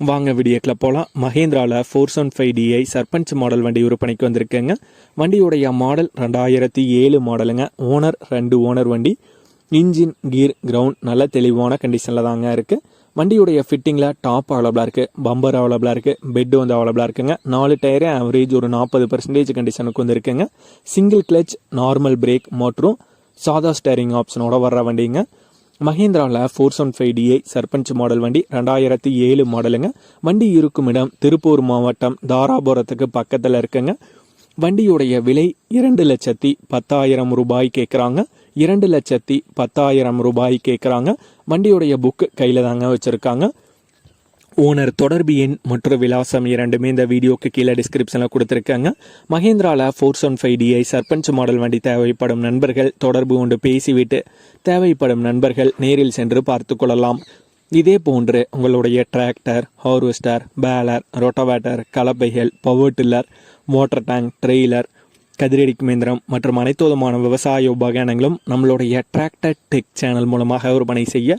வாங்க வீடியோக்கில் போகலாம் மஹேந்திராவில் four seven five DI Sarpanch model வண்டி விற்பனைக்கு வந்திருக்குங்க. வண்டியுடைய மாடல் ரெண்டாயிரத்தி ஏழு மாடலுங்க. ஓனர் ரெண்டு ஓனர் வண்டி. இன்ஜின் கீர் கிரவுண்ட் நல்ல தெளிவான கண்டிஷனில் தாங்க இருக்குது வண்டியுடைய ஃபிட்டிங்கில் டாப் அவைலபிளாக இருக்குது பம்பர் அவைலபிளாக இருக்குது பெட்டு வந்து அவைலபிளாக இருக்குங்க. நாலு டயரு ஆவரேஜ் ஒரு நாற்பது பர்சன்டேஜ் கண்டிஷனுக்கு வந்துருக்குங்க. சிங்கிள் கிளச் நார்மல் பிரேக் மற்றும் சாதா ஸ்டேரிங் ஆப்ஷனோட வர்ற வண்டிங்க. மஹேந்திராவில் four seven five DI Sarpanch model வண்டி ரெண்டாயிரத்தி ஏழு மாடலுங்க. வண்டி இருக்கும் இடம் திருப்பூர் மாவட்டம் தாராபுரத்துக்கு பக்கத்தில் இருக்குங்க. வண்டியுடைய விலை இரண்டு லட்சத்தி பத்தாயிரம் ரூபாய் கேட்குறாங்க இரண்டு லட்சத்தி பத்தாயிரம் ரூபாய் கேட்குறாங்க வண்டியுடைய புக்கு கையில் தாங்க வச்சுருக்காங்க. ஓனர் தொடர்பு எண் மற்றும் விலாசம் இரண்டுமே இந்த வீடியோக்கு கீழே டிஸ்கிரிப்ஷனில் கொடுத்துருக்காங்க. மஹேந்திராவில் four one five DI Sarpanch model வண்டி தேவைப்படும் நண்பர்கள் தொடர்பு கொண்டு பேசிவிட்டு தேவைப்படும் நண்பர்கள் நேரில் சென்று பார்த்து கொள்ளலாம். இதே போன்று உங்களுடைய tractor harvester baler rotavator கலப்பைகள் power tiller motor tank trailer கதிரடிக்கு இயந்திரம் மற்றும் அனைத்து விதமான விவசாய உபகரணங்களும் நம்மளுடைய டிராக்டர் டெக் சேனல் மூலமாக விற்பனை செய்ய